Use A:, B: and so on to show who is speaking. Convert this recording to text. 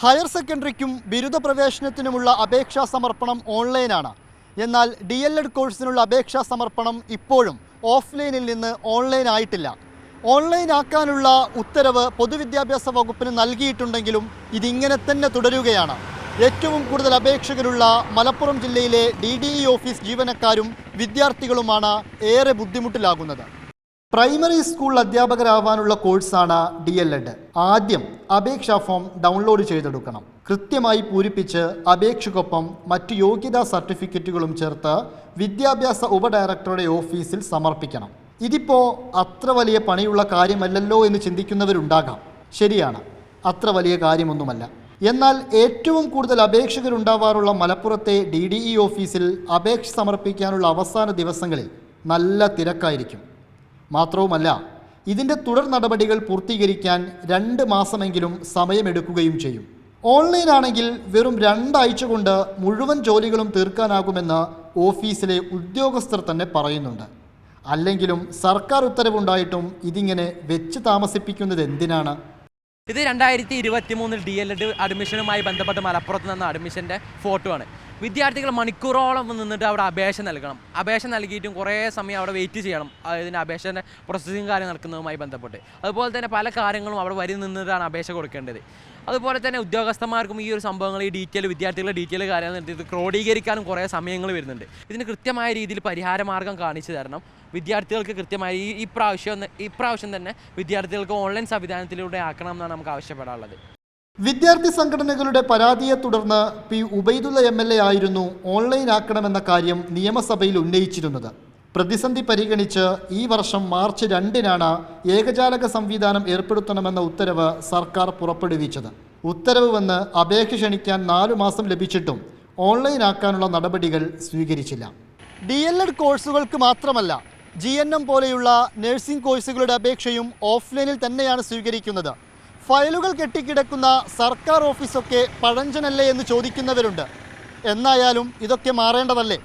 A: Higher സെക്കൻഡറിക്കും ബിരുദ പ്രവേശനത്തിനുമുള്ള അപേക്ഷാ സമർപ്പണം ഓൺലൈനാണ്. എന്നാൽ ഡി എൽ എഡ് കോഴ്സിനുള്ള അപേക്ഷാ സമർപ്പണം ഇപ്പോഴും ഓഫ്ലൈനിൽ നിന്ന് ഓൺലൈൻ ആയിട്ടില്ല ഓൺലൈൻ ആക്കാനുള്ള ഉത്തരവ് പൊതുവിദ്യാഭ്യാസ വകുപ്പിന് നൽകിയിട്ടുണ്ടെങ്കിലും ഇതിങ്ങനെ തന്നെ തുടരുകയാണ്. ഏറ്റവും കൂടുതൽ അപേക്ഷകരുള്ള മലപ്പുറം ജില്ലയിലെ ഡി ഓഫീസ് ജീവനക്കാരും വിദ്യാർത്ഥികളുമാണ് ഏറെ ബുദ്ധിമുട്ടിലാകുന്നത്. പ്രൈമറി സ്കൂൾ അധ്യാപകരാവാനുള്ള കോഴ്സാണ് ഡി എൽ എഡ് ആദ്യം അപേക്ഷാ ഫോം ഡൗൺലോഡ് ചെയ്തെടുക്കണം. കൃത്യമായി പൂരിപ്പിച്ച് അപേക്ഷയ്ക്കൊപ്പം മറ്റ് യോഗ്യതാ സർട്ടിഫിക്കറ്റുകളും ചേർത്ത് വിദ്യാഭ്യാസ ഉപഡയറക്ടറുടെ ഓഫീസിൽ സമർപ്പിക്കണം. ഇതിപ്പോൾ അത്ര വലിയ പണിയുള്ള കാര്യമല്ലല്ലോ എന്ന് ചിന്തിക്കുന്നവരുണ്ടാകാം. ശരിയാണ്. അത്ര വലിയ കാര്യമൊന്നുമല്ല. എന്നാൽ ഏറ്റവും കൂടുതൽ അപേക്ഷകരുണ്ടാവാറുള്ള മലപ്പുറത്തെ ഡി ഡി ഇ ഓഫീസിൽ അപേക്ഷ സമർപ്പിക്കാനുള്ള അവസാന ദിവസങ്ങളിൽ നല്ല തിരക്കായിരിക്കും. മാത്രവുമല്ല ഇതിന്റെ തുടർ നടപടികൾ പൂർത്തീകരിക്കാൻ രണ്ട് മാസമെങ്കിലും സമയമെടുക്കുകയും ചെയ്യും. ഓൺലൈനാണെങ്കിൽ വെറും രണ്ടാഴ്ച കൊണ്ട് മുഴുവൻ ജോലികളും തീർക്കാനാകുമെന്ന് ഓഫീസിലെ ഉദ്യോഗസ്ഥർ തന്നെ പറയുന്നുണ്ട്. അല്ലെങ്കിലും സർക്കാർ ഉത്തരവുണ്ടായിട്ടും ഇതിങ്ങനെ വെച്ച് താമസിപ്പിക്കുന്നത് എന്തിനാണ്?
B: ഇത് രണ്ടായിരത്തി ഇരുപത്തി മൂന്നിൽ ഡി എൽ എഡ് അഡ്മിഷനുമായി ബന്ധപ്പെട്ട് മലപ്പുറത്ത് നിന്ന അഡ്മിഷന്റെ ഫോട്ടോ ആണ്. വിദ്യാർത്ഥികൾ മണിക്കൂറോളം നിന്നിട്ട് അവിടെ അപേക്ഷ നൽകണം. അപേക്ഷ നൽകിയിട്ടും കുറേ സമയം അവിടെ വെയിറ്റ് ചെയ്യണം. ഇതിന്റെ അപേക്ഷന്റെ പ്രോസസ്സിങ് കാര്യം നടക്കുന്നതുമായി ബന്ധപ്പെട്ട്. അതുപോലെ തന്നെ പല കാര്യങ്ങളും അവിടെ വരി നിന്നിട്ടാണ് അപേക്ഷ കൊടുക്കേണ്ടത്. അതുപോലെ തന്നെ ഉദ്യോഗസ്ഥന്മാർക്കും ഈ ഒരു സംഭവങ്ങൾ ഈ ഡീറ്റെയിൽ വിദ്യാർത്ഥികളുടെ ഡീറ്റെയിൽ കാര്യം ഇത് ക്രോഡീകരിക്കാനും കുറേ സമയങ്ങൾ വരുന്നുണ്ട്. ഇതിന് കൃത്യമായ രീതിയിൽ പരിഹാരമാർഗം കാണിച്ചു തരണം. വിദ്യാർത്ഥികൾക്ക് കൃത്യമായി ഈ ഇപ്രാവശ്യം ഒന്ന്- ഇപ്രാവശ്യം തന്നെ വിദ്യാർത്ഥികൾക്ക് ഓൺലൈൻ സംവിധാനത്തിലൂടെ ആക്കണം എന്നാണ് നമുക്ക് ആവശ്യപ്പെടാനുള്ളത്.
A: വിദ്യാർത്ഥി സംഘടനകളുടെ പരാതിയെ തുടർന്ന് P Ubaidullah M L A ആയിരുന്നു ഓൺലൈൻ ആക്കണമെന്ന കാര്യം നിയമസഭയിൽ ഉന്നയിച്ചിരുന്നത്. പ്രതിസന്ധി പരിഗണിച്ച് ഈ വർഷം മാർച്ച് രണ്ടിനാണ് ഏകജാലക സംവിധാനം ഏർപ്പെടുത്തണമെന്ന ഉത്തരവ് സർക്കാർ പുറപ്പെടുവിച്ചത്. ഉത്തരവ് വന്ന് അപേക്ഷ ക്ഷണിക്കാൻ നാലു മാസം ലഭിച്ചിട്ടും ഓൺലൈൻ ആക്കാനുള്ള നടപടികൾ സ്വീകരിച്ചില്ല. ഡി എൽ എഡ് കോഴ്സുകൾക്ക് മാത്രമല്ല ജി എൻ എം പോലെയുള്ള നഴ്സിംഗ് കോഴ്സുകളുടെ അപേക്ഷയും ഓഫ്ലൈനിൽ തന്നെയാണ് സ്വീകരിക്കുന്നത്. ഫയലുകൾ കെട്ടിക്കിടക്കുന്ന സർക്കാർ ഓഫീസൊക്കെ പഴഞ്ചനല്ലേ എന്ന് ചോദിക്കുന്നവരുണ്ട്. എന്നായാലും ഇതൊക്കെ മാറേണ്ടതല്ലേ?